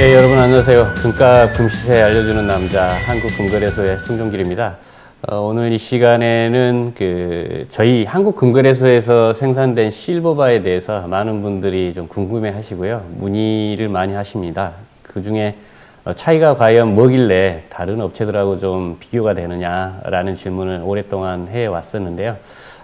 네, 여러분 안녕하세요. 금값 금시세 알려주는 남자 한국금거래소의 송종길입니다. 어, 오늘 이 시간에는 그 저희 한국금거래소에서 생산된 실버바에 대해서 많은 분들이 좀 궁금해 하시고요. 문의를 많이 하십니다. 그 중에 어, 차이가 과연 뭐길래 다른 업체들하고 좀 비교가 되느냐라는 질문을 오랫동안 해 왔었는데요.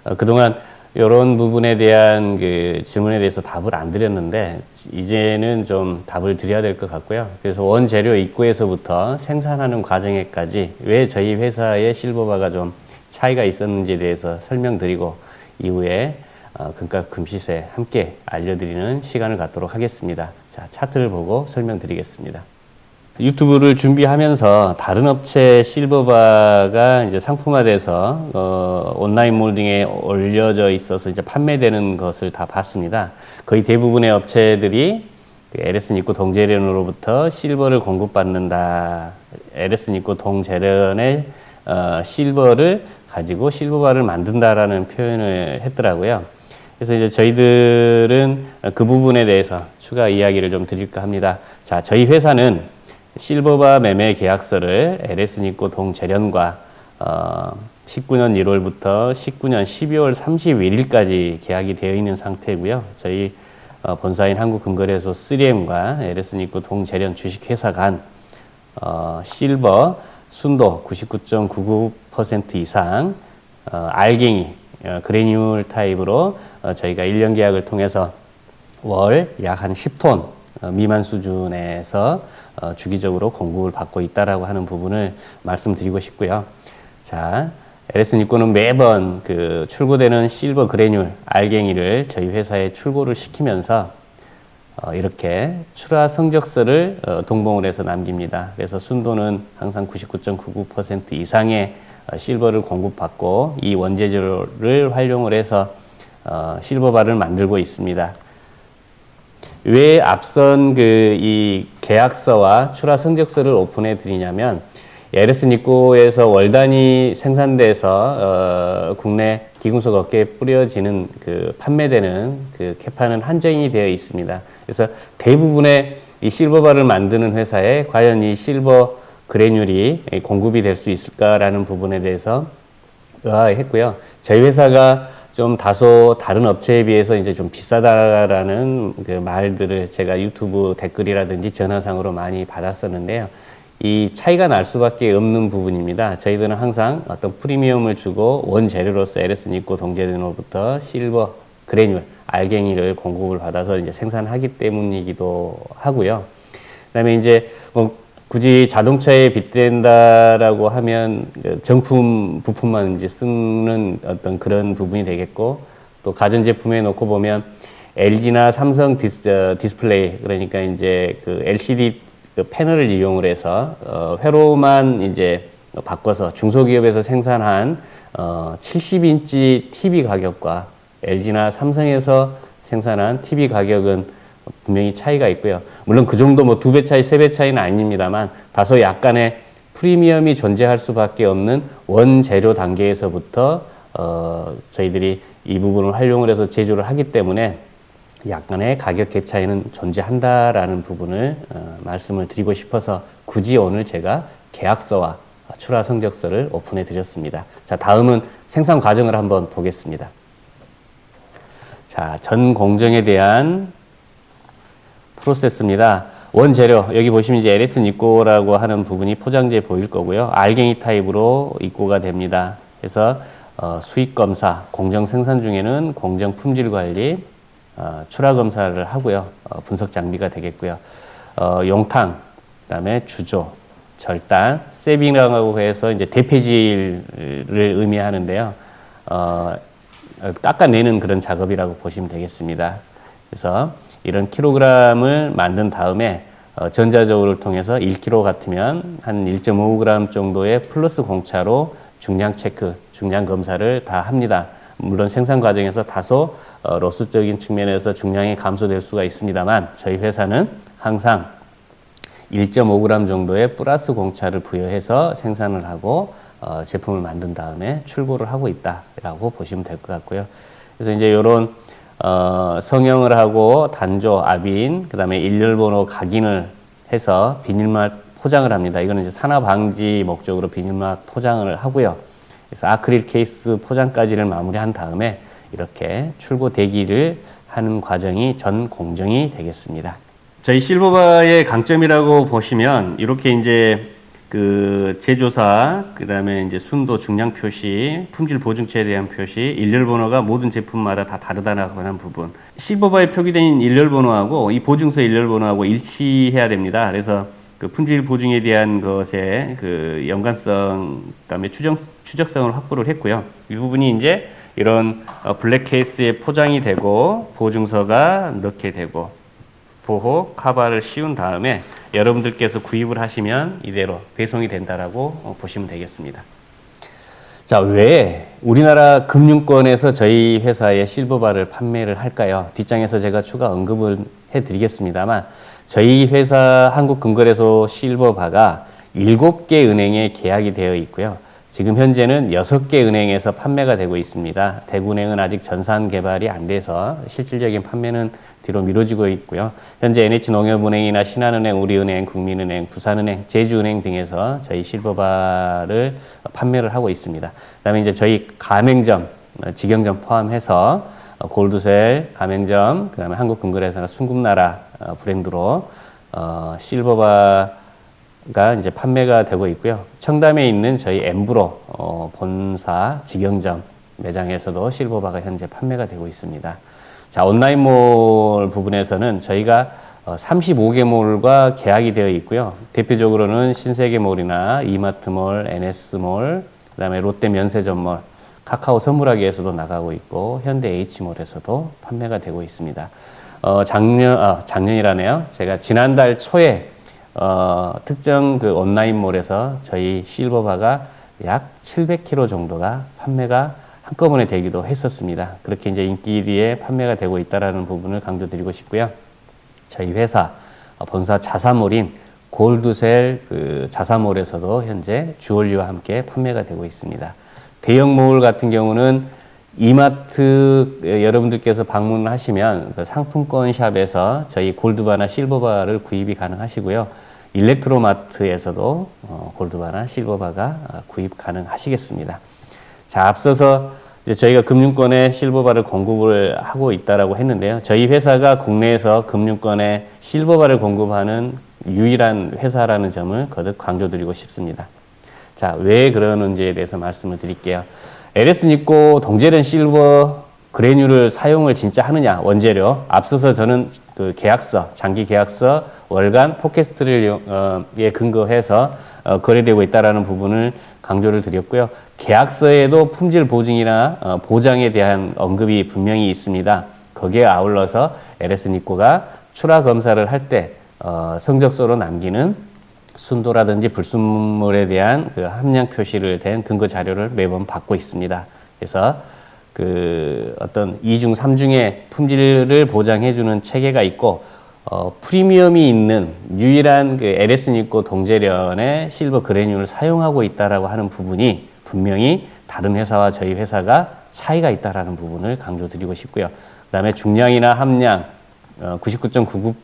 어, 그동안 이런 부분에 대한 그 질문에 대해서 답을 안 드렸는데 이제는 좀 답을 드려야 될 것 같고요. 그래서 원재료 입구에서부터 생산하는 과정에까지 왜 저희 회사의 실버바가 좀 차이가 있었는지에 대해서 설명드리고 이후에 어, 금값 금시세 함께 알려드리는 시간을 갖도록 하겠습니다. 자, 차트를 보고 설명드리겠습니다. 유튜브를 준비하면서 다른 업체 실버바가 이제 상품화돼서 어, 온라인 몰딩에 올려져 있어서 이제 판매되는 것을 다 봤습니다. 거의 대부분의 업체들이 그 LS 니코 동재련으로부터 실버를 공급받는다. LS 니코 동재련의 어, 실버를 가지고 실버바를 만든다라는 표현을 했더라고요. 그래서 이제 저희들은 그 부분에 대해서 추가 이야기를 좀 드릴까 합니다. 자, 저희 회사는 실버바 매매 계약서를 LS니코 동재련과 어, 19년 1월부터 19년 12월 31일까지 계약이 되어 있는 상태고요. 저희 어, 본사인 한국금거래소 3M과 LS니코 동재련 주식회사 간 어, 실버 순도 99.99% 이상 어, 알갱이 어, 그래뉴얼 타입으로 어, 저희가 1년 계약을 통해서 월 약 한 10톤 어, 미만 수준에서 어, 주기적으로 공급을 받고 있다라고 하는 부분을 말씀드리고 싶고요. 자, LS 니코는 매번 그 출고되는 실버 그래뉴 알갱이를 저희 회사에 출고를 시키면서 어, 이렇게 출하 성적서를 어, 동봉을 해서 남깁니다. 그래서 순도는 항상 99.99% 이상의 어, 실버를 공급받고 이 원재료를 활용을 해서 어, 실버바를 만들고 있습니다. 왜 앞선 그 이 계약서와 출하 성적서를 오픈해 드리냐면 에르스 니코에서 월 단위 생산돼서 어, 국내 기금속 업계에 뿌려지는 그 판매되는 그 캐파는 한정이 되어 있습니다. 그래서 대부분의 이 실버바를 만드는 회사에 과연 이 실버 그래뉴리 공급이 될 수 있을까라는 부분에 대해서 했고요. 저희 회사가 좀 다소 다른 업체에 비해서 이제 좀 비싸다라는 그 말들을 제가 유튜브 댓글이라든지 전화상으로 많이 받았었는데요. 이 차이가 날 수밖에 없는 부분입니다. 저희들은 항상 어떤 프리미엄을 주고 원재료로서 LS 니코 동재료로부터 실버 그래뉴 알갱이를 공급을 받아서 이제 생산하기 때문이기도 하고요. 그다음에 이제 뭐 굳이 자동차에 빗댄다라고 하면 그 정품 부품만 이제 쓰는 어떤 그런 부분이 되겠고 또 가전제품에 놓고 보면 LG나 삼성 디스, 어, 디스플레이 그러니까 이제 그 LCD 그 패널을 이용을 해서 어, 회로만 이제 바꿔서 중소기업에서 생산한 어, 70인치 TV 가격과 LG나 삼성에서 생산한 TV 가격은 분명히 차이가 있고요. 물론 그 정도 뭐 두 배 차이, 세 배 차이는 아닙니다만 다소 약간의 프리미엄이 존재할 수밖에 없는 원재료 단계에서부터 어, 저희들이 이 부분을 활용을 해서 제조를 하기 때문에 약간의 가격 갭 차이는 존재한다라는 부분을 어, 말씀을 드리고 싶어서 굳이 오늘 제가 계약서와 출하 성적서를 오픈해 드렸습니다. 자, 다음은 생산 과정을 한번 보겠습니다. 자, 전 공정에 대한 프로세스입니다. 원재료 여기 보시면 이제 LS 입고라고 하는 부분이 포장지에 보일 거고요. 알갱이 타입으로 입고가 됩니다. 그래서 어, 수익 검사, 공정 생산 중에는 공정 품질 관리, 어, 출하 검사를 하고요. 어, 분석 장비가 되겠고요. 어, 용탕, 그다음에 주조, 절단, 세빙이라고 해서 이제 대폐질을 의미하는데요. 어, 깎아내는 그런 작업이라고 보시면 되겠습니다. 그래서 이런 킬로그램을 만든 다음에 어, 전자적으로 통해서 1kg 같으면 한 1.5g 정도의 플러스 공차로 중량 체크, 중량 검사를 다 합니다. 물론 생산 과정에서 다소 어, 로스적인 측면에서 중량이 감소될 수가 있습니다만 저희 회사는 항상 1.5g 정도의 플러스 공차를 부여해서 생산을 하고 어, 제품을 만든 다음에 출고를 하고 있다라고 보시면 될 것 같고요. 그래서 이제 이런 어, 성형을 하고 단조, 압인, 그 다음에 일렬번호 각인을 해서 비닐막 포장을 합니다. 이거는 이제 산화 방지 목적으로 비닐막 포장을 하고요. 그래서 아크릴 케이스 포장까지를 마무리한 다음에 이렇게 출고 대기를 하는 과정이 전 공정이 되겠습니다. 저희 실버바의 강점이라고 보시면 이렇게 이제 그 제조사, 그 다음에 이제 순도 중량 표시, 품질 보증처에 대한 표시, 일렬 번호가 모든 제품마다 다 다르다라고 하는 부분. 실버바에 표기된 일렬 번호하고 이 보증서 일렬 번호하고 일치해야 됩니다. 그래서 그 품질 보증에 대한 것에 그 연관성, 그다음에 추정 추적성을 확보를 했고요. 이 부분이 이제 이런 어, 블랙 케이스에 포장이 되고 보증서가 넣게 되고 보호 카바를 씌운 다음에 여러분들께서 구입을 하시면 이대로 배송이 된다라고 어, 보시면 되겠습니다. 자, 왜 우리나라 금융권에서 저희 회사의 실버바를 판매를 할까요? 뒷장에서 제가 추가 언급을 해 드리겠습니다만 저희 회사 한국금거래소 실버바가 7개 은행에 계약이 되어 있고요. 지금 현재는 6개 은행에서 판매가 되고 있습니다. 대구은행은 아직 전산 개발이 안 돼서 실질적인 판매는 뒤로 미뤄지고 있고요. 현재 NH농협은행이나 신한은행, 우리은행, 국민은행, 부산은행, 제주은행 등에서 저희 실버바를 판매를 하고 있습니다. 그다음에 이제 저희 가맹점, 어, 직영점 포함해서 어, 골드셀, 가맹점, 그다음에 한국금거래소나 순금나라 어, 브랜드로 어, 실버바 가 이제 판매가 되고 있고요. 청담에 있는 저희 엠브로 어, 본사 직영점 매장에서도 실버바가 현재 판매가 되고 있습니다. 자 온라인몰 부분에서는 저희가 어, 35개 몰과 계약이 되어 있고요. 대표적으로는 신세계몰이나 이마트몰, NS몰, 그다음에 롯데 면세점몰, 카카오 선물하기에서도 나가고 있고 현대 H몰에서도 판매가 되고 있습니다. 어, 작년 아, 작년이라네요. 제가 지난달 초에 어, 특정 그 온라인몰에서 저희 실버바가 약 700kg 정도가 판매가 한꺼번에 되기도 했었습니다. 그렇게 이제 인기리에 판매가 되고 있다라는 부분을 강조드리고 싶고요. 저희 회사 어, 본사 자사몰인 골드셀 그 자사몰에서도 현재 주얼리와 함께 판매가 되고 있습니다. 대형 몰 같은 경우는 이마트 에, 여러분들께서 방문을 하시면 그 상품권 샵에서 저희 골드바나 실버바를 구입이 가능하시고요. 일렉트로마트에서도 어, 골드바나 실버바가 어, 구입 가능하시겠습니다. 자, 앞서서 저희가 금융권에 실버바를 공급을 하고 있다라고 했는데요. 저희 회사가 국내에서 금융권에 실버바를 공급하는 유일한 회사라는 점을 거듭 강조드리고 싶습니다. 자, 왜 그러는지에 대해서 말씀을 드릴게요. LS 니코 동제련 실버 그래뉴를 사용을 진짜 하느냐 원재료. 앞서서 저는 그 계약서 장기 계약서 월간 포켓스트를 이용- 어, 에 근거해서 어, 거래되고 있다라는 부분을 강조를 드렸고요. 계약서에도 품질 보증이나 어, 보장에 대한 언급이 분명히 있습니다. 거기에 아울러서 LS 니코가 출하 검사를 할때 어, 성적서로 남기는 순도라든지 불순물에 대한 그 함량 표시를 된 근거 자료를 매번 받고 있습니다. 그래서 그 어떤 이중삼중의 품질을 보장해주는 체계가 있고 어, 프리미엄이 있는 유일한 그 LS 니코 동제련의 실버 그래뉴를 사용하고 있다라고 하는 부분이 분명히 다른 회사와 저희 회사가 차이가 있다라는 부분을 강조드리고 싶고요. 그다음에 중량이나 함량 어, 99.99%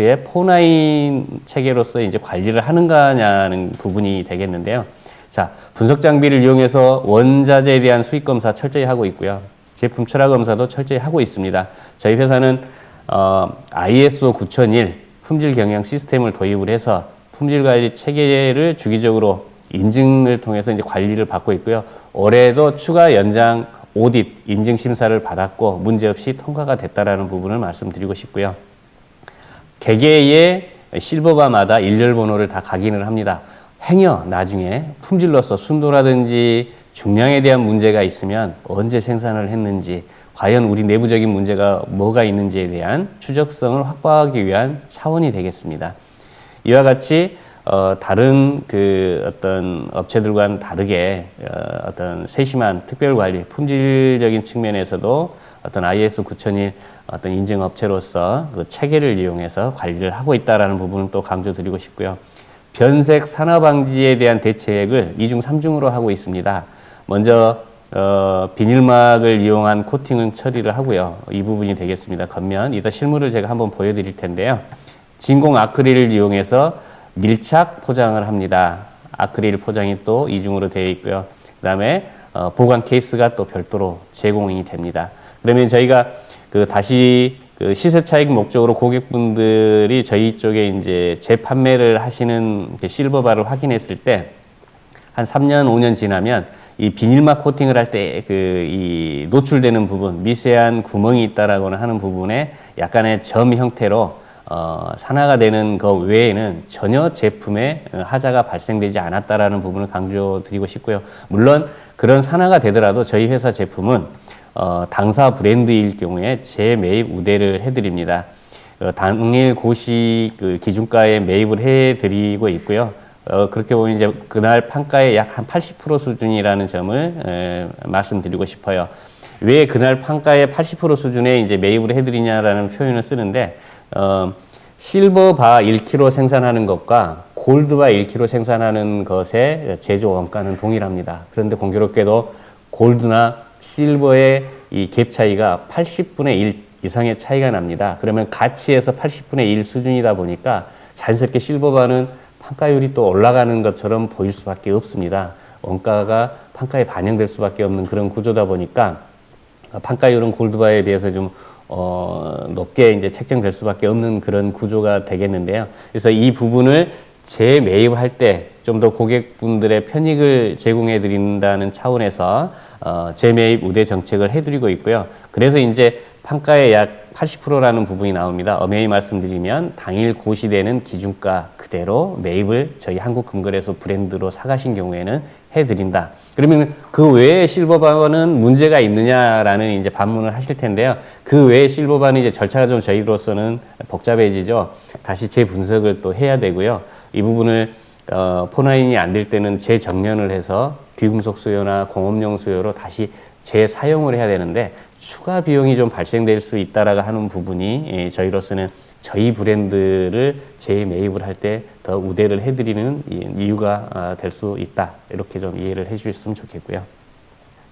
의 포나인 체계로서 이제 관리를 하는가냐는 부분이 되겠는데요. 자, 분석 장비를 이용해서 원자재에 대한 수익 검사 철저히 하고 있고요. 제품 철학 검사도 철저히 하고 있습니다. 저희 회사는 어, ISO 9001 품질 경영 시스템을 도입을 해서 품질 관리 체계를 주기적으로 인증을 통해서 이제 관리를 받고 있고요. 올해도 추가 연장 오딧 인증 심사를 받았고 문제 없이 통과가 됐다라는 부분을 말씀드리고 싶고요. 개개의 실버바마다 일렬 번호를 다 각인을 합니다. 행여 나중에 품질로서 순도라든지 중량에 대한 문제가 있으면 언제 생산을 했는지 과연 우리 내부적인 문제가 뭐가 있는지에 대한 추적성을 확보하기 위한 차원이 되겠습니다. 이와 같이 어, 다른 그 어떤 업체들과는 다르게 어, 어떤 세심한 특별 관리, 품질적인 측면에서도 어떤 ISO 9001 어떤 인증 업체로서 그 체계를 이용해서 관리를 하고 있다라는 부분을 또 강조드리고 싶고요. 변색 산화 방지에 대한 대책을 이중삼중으로 하고 있습니다. 먼저 어, 비닐막을 이용한 코팅은 처리를 하고요. 이 부분이 되겠습니다. 겉면 이따 실물을 제가 한번 보여드릴 텐데요. 진공 아크릴을 이용해서 밀착 포장을 합니다. 아크릴 포장이 또 이중으로 되어 있고요. 그 다음에 어, 보관 케이스가 또 별도로 제공이 됩니다. 그러면 저희가 그 다시 그 시세 차익 목적으로 고객분들이 저희 쪽에 이제 재판매를 하시는 그 실버바를 확인했을 때 한 3년, 5년 지나면 이 비닐막 코팅을 할 때 그 이 노출되는 부분, 미세한 구멍이 있다라고는 하는 부분에 약간의 점 형태로 어, 산화가 되는 것 외에는 전혀 제품에 어, 하자가 발생되지 않았다라는 부분을 강조드리고 싶고요. 물론 그런 산화가 되더라도 저희 회사 제품은 어, 당사 브랜드일 경우에 재매입 우대를 해드립니다. 어, 당일 고시 그 기준가에 매입을 해드리고 있고요. 어, 그렇게 보면 이제 그날 판가의 약 한 80% 수준이라는 점을 에, 말씀드리고 싶어요. 왜 그날 판가의 80% 수준에 이제 매입을 해드리냐라는 표현을 쓰는데, 어, 실버바 1kg 생산하는 것과 골드바 1kg 생산하는 것의 제조 원가는 동일합니다. 그런데 공교롭게도 골드나 실버의 이 갭 차이가 80분의 1 이상의 차이가 납니다. 그러면 가치에서 80분의 1 수준이다 보니까 자연스럽게 실버바는 판가율이 또 올라가는 것처럼 보일 수밖에 없습니다. 원가가 판가에 반영될 수밖에 없는 그런 구조다 보니까 판가율은 골드바에 비해서 좀 어, 높게 이제 책정될 수밖에 없는 그런 구조가 되겠는데요. 그래서 이 부분을 재매입할 때 좀 더 고객분들의 편익을 제공해 드린다는 차원에서 어, 재매입 우대 정책을 해드리고 있고요. 그래서 이제 판가의 약 80%라는 부분이 나옵니다. 엄연히 말씀드리면 당일 고시되는 기준가 그대로 매입을 저희 한국금거래소 브랜드로 사가신 경우에는 해드린다. 그러면 그 외에 실버바는 문제가 있느냐라는 이제 반문을 하실 텐데요. 그 외에 실버바는 이제 절차가 좀 저희로서는 복잡해지죠. 다시 재분석을 또 해야 되고요. 이 부분을 어, 포나인이 안 될 때는 재정년을 해서 귀금속 수요나 공업용 수요로 다시 재사용을 해야 되는데 추가 비용이 좀 발생될 수 있다라고 하는 부분이 예, 저희로서는 저희 브랜드를 재매입을 할 때 더 우대를 해드리는 이- 이유가 아, 될수 있다. 이렇게 좀 이해를 해주셨으면 좋겠고요.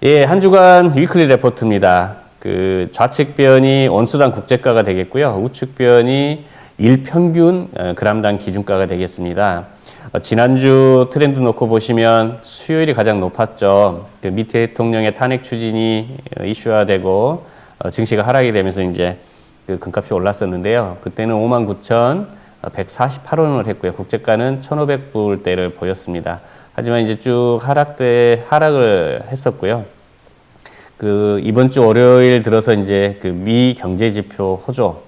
예, 한 주간 위클리 레포트입니다. 그 좌측 변이 온수당 국제가가 되겠고요. 우측 변이 일평균 어, 그람당 기준가가 되겠습니다. 어, 지난주 트렌드 놓고 보시면 수요일이 가장 높았죠. 그 밑에 대통령의 탄핵 추진이 어, 이슈화되고 어, 증시가 하락이 되면서 이제 그 금값이 올랐었는데요. 그때는 59,148원을 했고요. 국제가는 1,500불대를 보였습니다. 하지만 이제 쭉 하락대 하락을 했었고요. 그 이번 주 월요일 들어서 이제 그 미 경제 지표 호조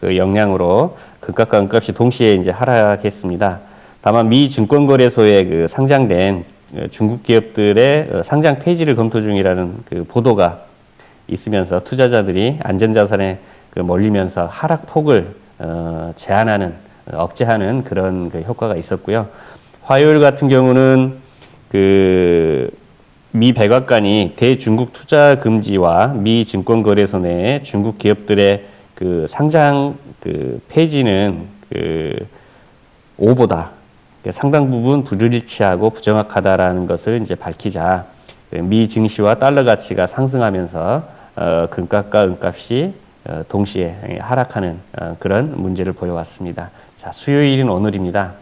그 영향으로 금값과 은값이 동시에 이제 하락했습니다. 다만 미 증권거래소에 그 상장된 그 중국 기업들의 어, 상장 폐지를 검토 중이라는 그 보도가 있으면서 투자자들이 안전자산에 그 몰리면서 하락폭을 어, 제한하는 어, 억제하는 그런 그 효과가 있었고요. 화요일 같은 경우는 그 미 백악관이 대중국 투자 금지와 미 증권거래소 내 중국 기업들의 그 상장 그 폐지는 그 오보다 그러니까 상당 부분 불일치하고 부정확하다라는 것을 이제 밝히자 그미 증시와 달러 가치가 상승하면서 어, 금값과 은값이 어, 동시에 하락하는 어, 그런 문제를 보여왔습니다. 자, 수요일인 오늘입니다.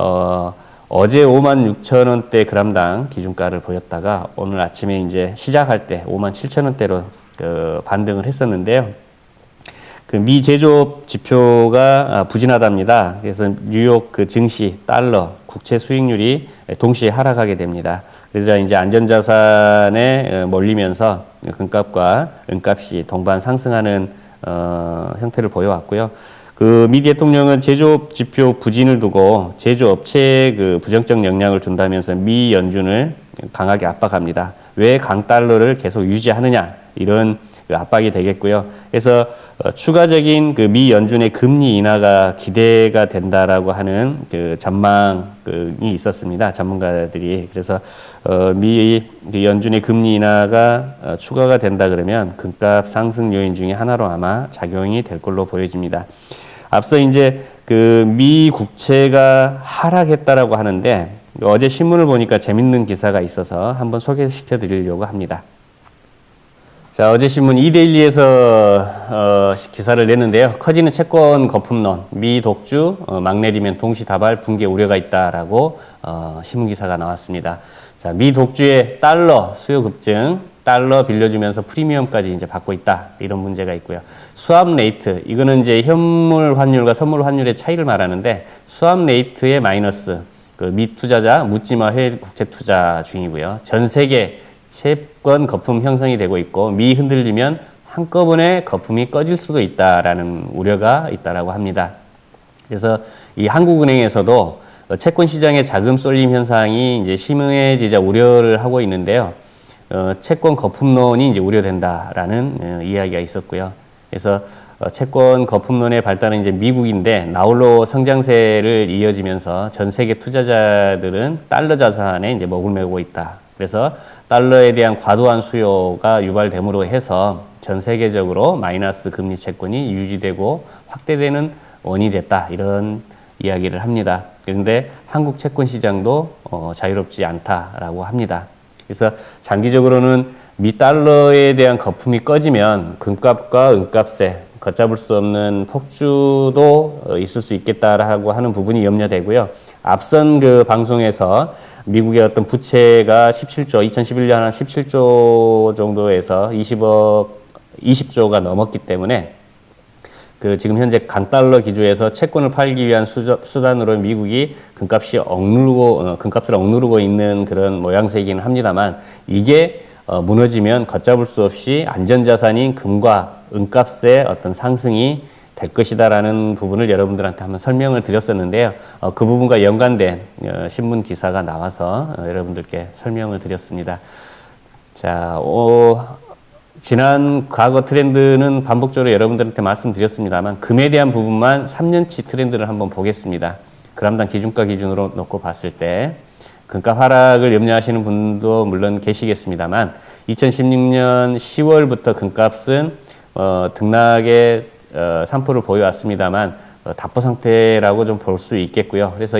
어, 어제 5만 6천 원대 그람당 기준가를 보였다가 오늘 아침에 이제 시작할 때 5만 7천 원대로 그 반등을 했었는데요. 그 미 제조업 지표가 아, 부진하답니다. 그래서 뉴욕 그 증시, 달러, 국채 수익률이 동시에 하락하게 됩니다. 그래서 이제 안전자산에 어, 몰리면서 금값과 은값이 동반 상승하는 어, 형태를 보여왔고요. 그 미 대통령은 제조업 지표 부진을 두고 제조업체에 그 부정적 영향을 준다면서 미 연준을 강하게 압박합니다. 왜 강달러를 계속 유지하느냐 이런 그 압박이 되겠고요. 그래서 어, 추가적인 그 미 연준의 금리 인하가 기대가 된다라고 하는 그 전망이 있었습니다. 전문가들이 그래서 어, 미 연준의 금리 인하가 어, 추가가 된다 그러면 금값 상승 요인 중에 하나로 아마 작용이 될 걸로 보여집니다. 앞서 이제 그 미 국채가 하락했다라고 하는데 어제 신문을 보니까 재밌는 기사가 있어서 한번 소개시켜 드리려고 합니다. 자, 어제 신문 이데일리에서 어, 기사를 냈는데요. 커지는 채권 거품론, 미 독주 어, 막 내리면 동시다발 붕괴 우려가 있다라고 어, 신문 기사가 나왔습니다. 자, 미 독주의 달러 수요 급증, 달러 빌려주면서 프리미엄까지 이제 받고 있다 이런 문제가 있고요. 수압 레이트 이거는 이제 현물 환율과 선물 환율의 차이를 말하는데 수압 레이트의 마이너스 그 미 투자자 묻지마 해외 국채 투자 중이고요. 전 세계 채권 거품 형성이 되고 있고 미 흔들리면 한꺼번에 거품이 꺼질 수도 있다라는 우려가 있다라고 합니다. 그래서 이 한국은행에서도 채권 시장의 자금 쏠림 현상이 이제 심해지자 우려를 하고 있는데요. 어, 채권 거품론이 이제 우려된다라는 어, 이야기가 있었고요. 그래서 어, 채권 거품론의 발단은 이제 미국인데 나홀로 성장세를 이어지면서 전 세계 투자자들은 달러 자산에 이제 머물매고 있다. 그래서 달러에 대한 과도한 수요가 유발됨으로 해서 전 세계적으로 마이너스 금리 채권이 유지되고 확대되는 원인이 됐다. 이런 이야기를 합니다. 그런데 한국 채권 시장도 어, 자유롭지 않다라고 합니다. 그래서 장기적으로는 미 달러에 대한 거품이 꺼지면 금값과 은값에 걷잡을 수 없는 폭주도 어, 있을 수 있겠다라고 하는 부분이 염려되고요. 앞선 그 방송에서 미국의 어떤 부채가 17조, 2011년 한 17조 정도에서 20억, 20조가 넘었기 때문에 그 지금 현재 강달러 기조에서 채권을 팔기 위한 수단으로 미국이 금값이 억누르고 어, 금값을 억누르고 있는 그런 모양새이긴 합니다만 이게 어, 무너지면 걷잡을 수 없이 안전자산인 금과 은값의 어떤 상승이 될 것이다라는 부분을 여러분들한테 한번 설명을 드렸었는데요. 어, 그 부분과 연관된 어, 신문 기사가 나와서 어, 여러분들께 설명을 드렸습니다. 자, 어, 지난 과거 트렌드는 반복적으로 여러분들한테 말씀드렸습니다만 금에 대한 부분만 3년치 트렌드를 한번 보겠습니다. 그람당 기준가 기준으로 놓고 봤을 때 금값 하락을 염려하시는 분도 물론 계시겠습니다만 2016년 10월부터 금값은 어, 등락의 어, 산포를 보여왔습니다만 어, 답보 상태라고 좀 볼 수 있겠고요. 그래서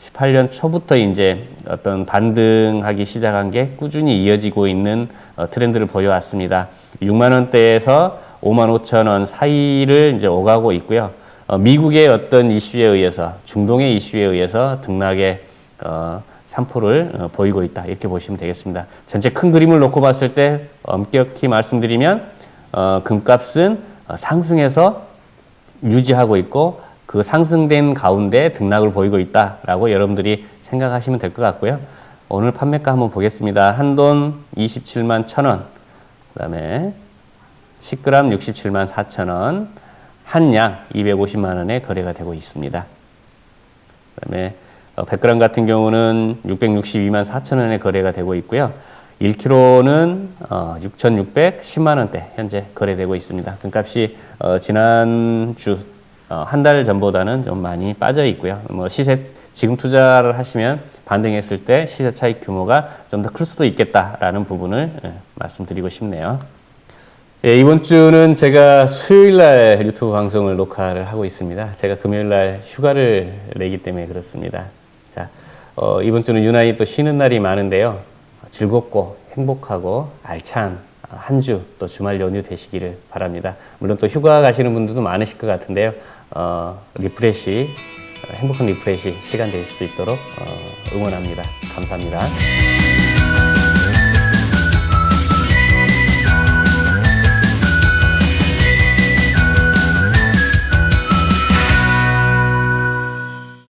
2018년 초부터 이제 어떤 반등하기 시작한 게 꾸준히 이어지고 있는 어, 트렌드를 보여왔습니다. 6만 원대에서 5만 5천 원 사이를 이제 오가고 있고요. 어, 미국의 어떤 이슈에 의해서 중동의 이슈에 의해서 등락의 어, 산포를 어, 보이고 있다 이렇게 보시면 되겠습니다. 전체 큰 그림을 놓고 봤을 때 엄격히 말씀드리면 어, 금값은 어, 상승해서 유지하고 있고 그 상승된 가운데 등락을 보이고 있다라고 여러분들이 생각하시면 될 것 같고요. 오늘 판매가 한번 보겠습니다. 한돈 27만 1천원, 그 다음에 10g 67만 4천원, 한양 250만 원에 거래가 되고 있습니다. 그 다음에 100g 같은 경우는 662만 4천 원에 거래가 되고 있고요. 1kg는 어, 6,610만 원대 현재 거래되고 있습니다. 금값이 어, 지난주 어, 한 달 전보다는 좀 많이 빠져 있고요. 뭐 시세 지금 투자를 하시면 반등했을 때 시세 차익 규모가 좀 더 클 수도 있겠다라는 부분을 예, 말씀드리고 싶네요. 예, 이번 주는 제가 수요일 날 유튜브 방송을 녹화를 하고 있습니다. 제가 금요일 날 휴가를 내기 때문에 그렇습니다. 자, 어, 이번 주는 유난히 또 쉬는 날이 많은데요. 즐겁고 행복하고 알찬 한 주 또 주말 연휴 되시기를 바랍니다. 물론 또 휴가 가시는 분들도 많으실 것 같은데요. 어, 리프레시, 행복한 리프레시 시간 되실 수 있도록 어, 응원합니다. 감사합니다.